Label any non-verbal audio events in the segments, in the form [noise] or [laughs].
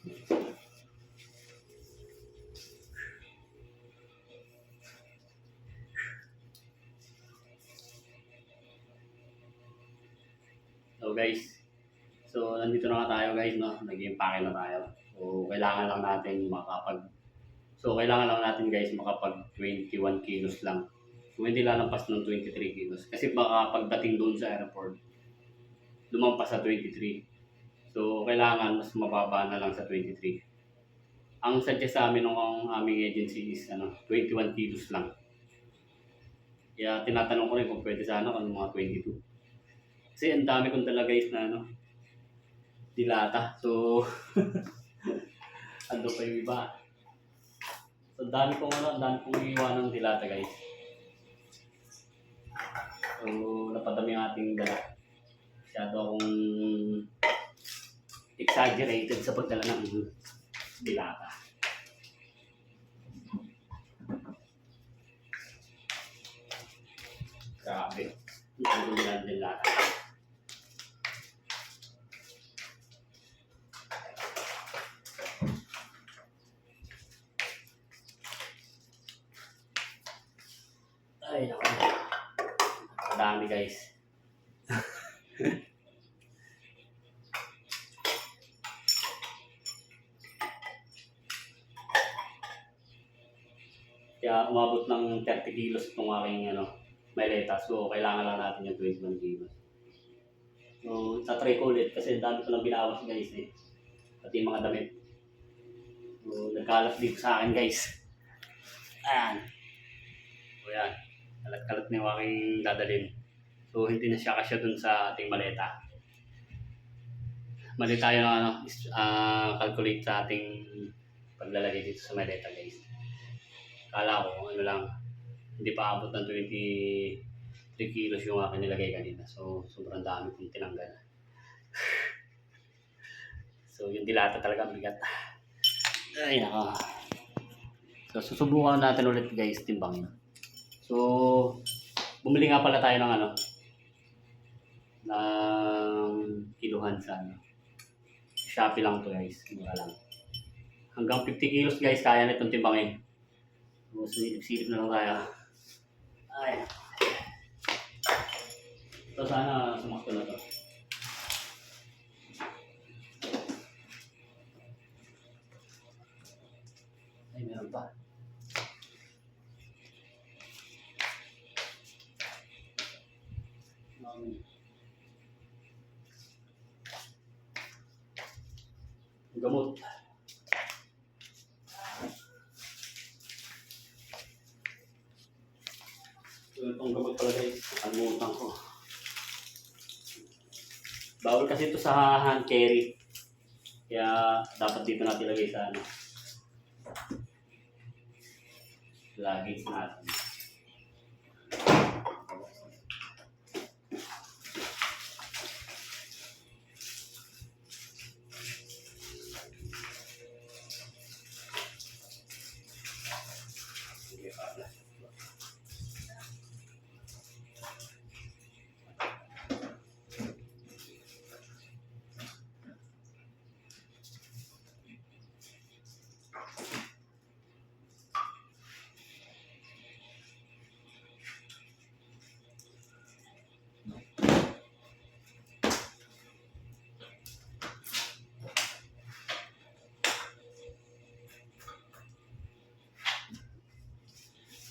So guys, so nandito na tayo guys, no? Nag-impake na tayo. So kailangan lang natin makapag So kailangan lang natin guys makapag 21 kilos lang. So hindi lalampas ng 23 kilos. Kasi baka pagdating doon sa airport, lumampas sa 23. So kailangan mas mababa na lang sa 23. Ang suggest sa amin ng aming agency is ano, 21 kilos lang. Kaya tinatanong ko rin kung pwede sana kung mga 22. Kasi ang dami kong dala guys na ano, dilata. So, [laughs] ando pa yung iba. So, dami kong ano, dami kong iwan ng dilata guys. So, napadami ang ating dala. Masyado akong exaggerated sa pagdala ng dilata. Grabe. Ang ng dilata. Ay, naku. Dami guys. [laughs] Kaya umabot ng 30 kilos itong aking ano, maleta. So, kailangan lang natin yung 21 kilos. So, tatry ko ulit kasi dami ko lang binawas guys eh. Pati mga damit. So, nagkalat dito sa akin guys. [laughs] Ayan. So yan, kalat-kalat na yung aking dadalhin. So hindi na siya kasya dun sa ating maleta. Mali tayo ng ano, ah, calculate sa ating paglalagay dito sa maleta guys. Kala ko ano lang, hindi pa abot ng 23 kilos yung aking nilagay kanina. So sobrang dami kong tinanggal. [laughs] so yung dilata talaga ang bigat. Ay naka. So susubukan natin ulit guys timbang. So, bumili nga pala tayo ng ano, ng kiluhan sa ano. Shopee lang to guys, mura lang. Hanggang 50 kilos guys, kaya na itong timbangin. Silip-silip na lang tayo. Ay. Ito sana sumakto na to. Ay, meron pa. Gamot itong gamot pala guys, alimutan ko. Bawal kasi ito sa hand carry. Kaya dapat dito natin ilagay sa ano. Luggage natin.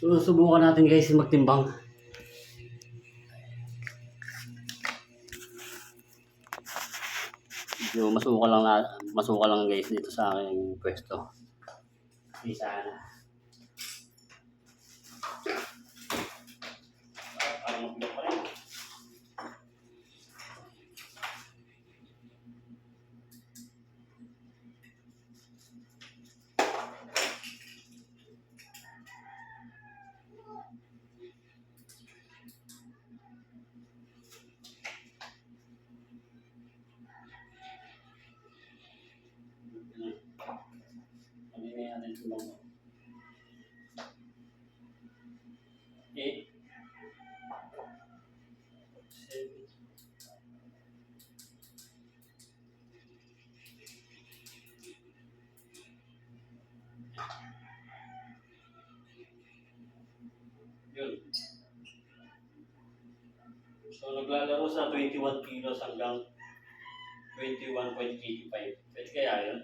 So, subukan natin guys magtimbang. Medyo masuka lang na, masuka lang guys dito sa aking pwesto. Di sana. Parang Yun. So, naglalaro sa 21 kilos hanggang 21.85. Pwede kaya yun?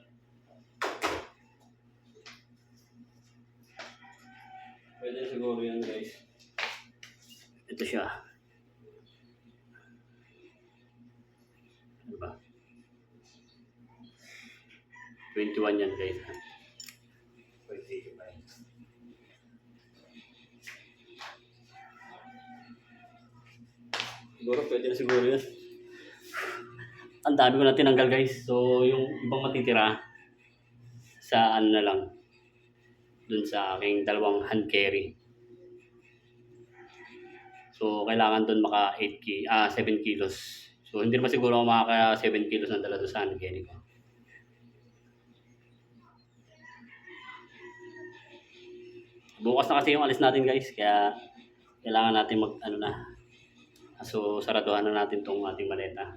Pwede siguro yun, guys. Ito siya. Ano ba? 21 yan, guys. Siguro pwede na siguro yun. Ang dami ko na tinanggal guys. So yung ibang matitira sa ano na lang. Dun sa aking dalawang hand carry. So kailangan dun maka 8 ki ah 7 kilos. So hindi naman siguro ako makaka 7 kilos ng dala sa hand carry ko. Bukas na kasi yung alis natin guys, kaya kailangan natin mag ano na. So saraduhan na natin tong ating maleta.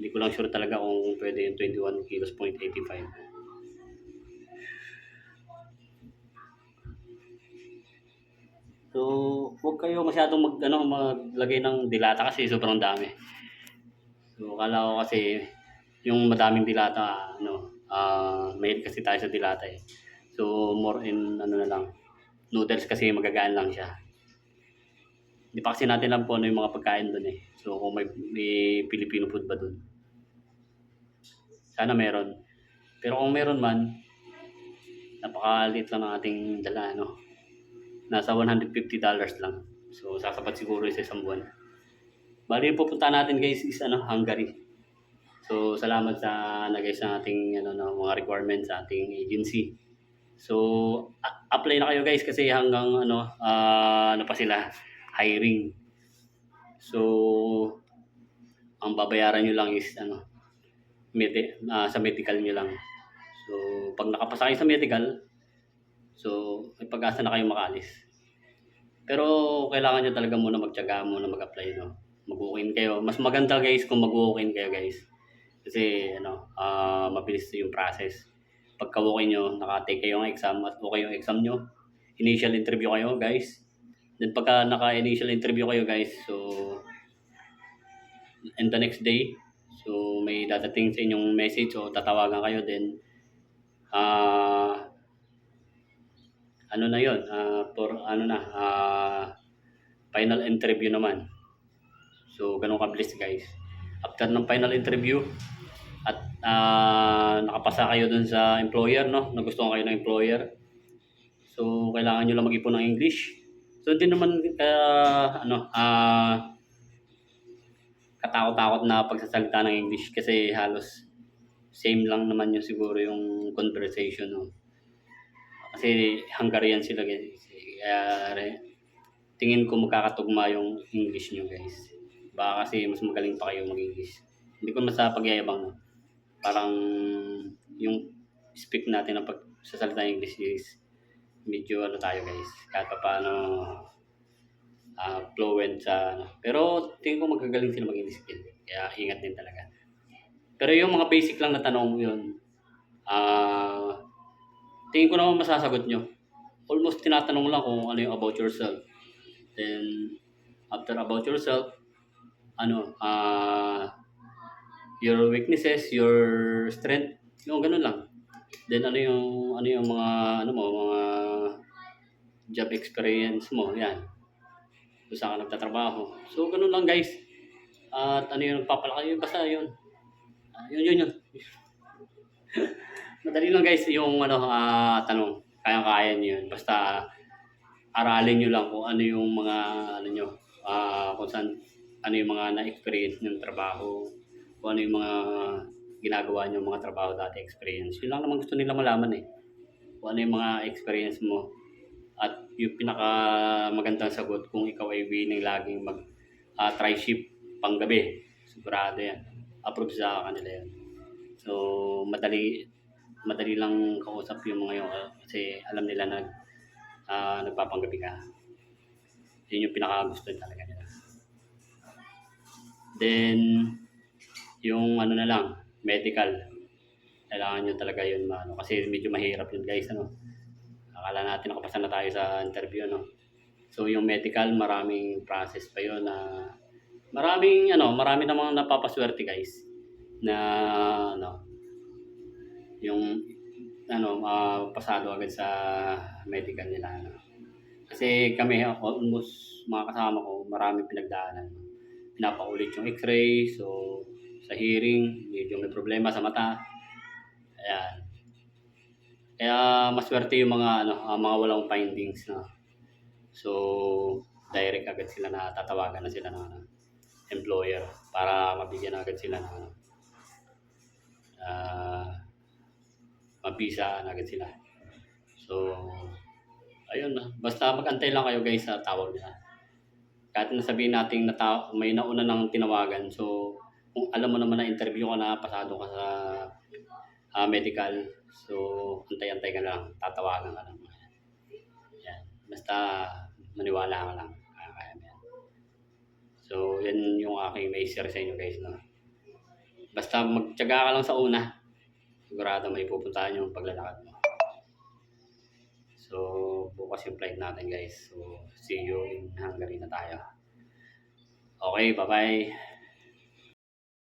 Hindi ko lang sure talaga kung pwede yung 21 kilos point 85. So, huwag kayo masyadong mag, ano, maglagay ng dilata kasi sobrang dami. So, kala ko kasi yung madaming dilata, ano, ah mahilig kasi tayo sa dilata eh. So, more in, ano na lang, noodles kasi magagaan lang siya. Hindi pa kasi natin alam po ano yung mga pagkain doon eh. So, kung may, may Filipino food ba doon. Sana meron. Pero kung meron man, napakaliit lang ng ating dala, ano. Nasa $150 lang. So, sasapat siguro sa isang buwan. Bali, pupunta natin guys is ano, Hungary. So, salamat sa nagay sa ating ano, no, mga requirements sa ating agency. So, apply na kayo guys kasi hanggang ano, ah, ano pa sila, hiring. So, ang babayaran nyo lang is ano, medi- ah, sa medical nyo lang. So, pag nakapasa kayo sa medical, so, may pag-asa na kayo makaalis. Pero, kailangan nyo talaga muna magtyaga muna mag-apply, no? Mag-walk-in kayo. Mas maganda guys kung mag-walk-in kayo guys. Kasi, ano, ah, mabilis yung process pagka okay nyo, nakatake kayo ng exam at okay yung exam nyo, initial interview kayo guys. Then pagka naka-initial interview kayo guys, so and the next day, so may dadating sa inyong message o tatawagan kayo then ah ano na yon ah for ano na ah final interview naman. So ganun kabilis guys. After ng final interview, at ah, nakapasa kayo dun sa employer, no? Nagustuhan kayo ng employer. So, kailangan nyo lang mag-ipon ng English. So, hindi naman kaya, ano, ah, katakot-takot na pagsasalita ng English kasi halos same lang naman yung siguro yung conversation, no? Kasi Hungarian sila, guys. Kaya, tingin ko magkakatugma yung English nyo, guys. Baka kasi mas magaling pa kayo mag-English. Hindi ko masa pagyayabang, no? parang yung speak natin ng pagsasalita ng English is medyo ano tayo guys. Kahit pa paano ah, fluent sa ano. pero tingin ko magagaling sila mag-English din kaya ingat din talaga. Pero yung mga basic lang na tanong yun ah tingin ko naman masasagot nyo. Almost tinatanong lang kung ano yung about yourself. Then after about yourself ano ah your weaknesses, your strength, yung ganun lang. Then ano yung ano yung mga ano mo, mga job experience mo, yan. Kung saan ka nagtatrabaho. So ganun lang guys. At ano yung nagpapalaki, basta yun. Ah, yun yun yun. [laughs] Madali lang guys yung ano ah, tanong. Kaya-kaya niyo yun. Basta aralin niyo lang kung ano yung mga ano nyo, ah, kung saan ano yung mga na-experience ng trabaho, kung ano yung mga ginagawa niyo mga trabaho dati experience. Yun lang naman gusto nila malaman eh. Kung ano yung mga experience mo. At yung pinaka magandang sagot kung ikaw ay willing laging mag ah, try shift panggabi. Sigurado yan. Approve sa kanila yan. So, madali madali lang kausap yung mga yun ah, kasi alam nila na ah, nagpapanggabi ka. Yun yung pinaka gusto talaga nila. Then, yung ano na lang, medical. Kailangan nyo talaga yun maano kasi medyo mahirap yun guys ano. Akala natin nakapasa na tayo sa interview no. So yung medical maraming process pa yun na maraming ano, marami namang napapaswerte guys na ano yung ano ah, pasado agad sa medical nila ano. Kasi kami almost mga kasama ko marami pinagdaanan. Pinapaulit yung x-ray so sa hearing medyo may problema sa mata. Ayan. Kaya maswerte yung mga ano, ah, mga walang findings na. So direct agad sila na tatawagan na sila ng ano, employer para mabigyan agad sila ng ano, ah mabisa agad sila. So, ayun na. Basta magantay lang kayo guys sa tawag nila. Kahit na sabihin natin na ta- may nauna ng tinawagan. So, kung alam mo naman na interview ka na, pasado ka sa ah, medical. So, antay-antay ka lang. Tatawagan ka lang. Yan. Basta maniwala ka lang. Kaya mo yan. So, yan yung aking may share sa inyo guys. No? Basta magtyaga ka lang sa una. Sigurado may pupuntahan yung paglalakad mo. So, bukas yung flight natin guys. So, see you in Hungary na tayo. Okay, bye-bye.